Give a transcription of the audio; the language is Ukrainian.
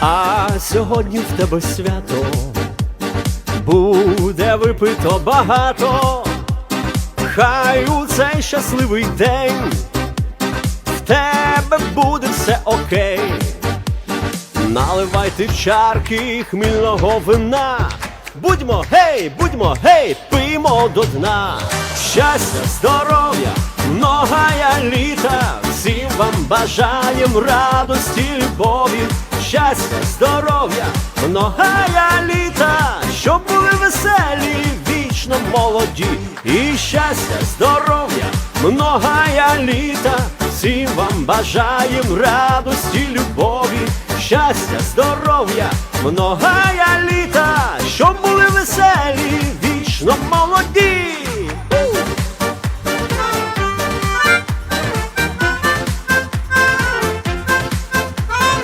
А сьогодні в тебе свято буде випито багато, хай у цей щасливий день в тебе буде все окей. Наливайте чарки хмільного вина. Будьмо гей, будьмо гей, пиймо до дна. Щастя, здоров'я, многая літа, всім вам бажаєм радості, любові, щастя, здоров'я, многая літа, щоб були веселі, вічно молоді, і щастя, здоров'я, многая літа, всім вам бажаєм радості, любові, щастя, здоров'я, многая літа, щоб були веселі, вічно молоді.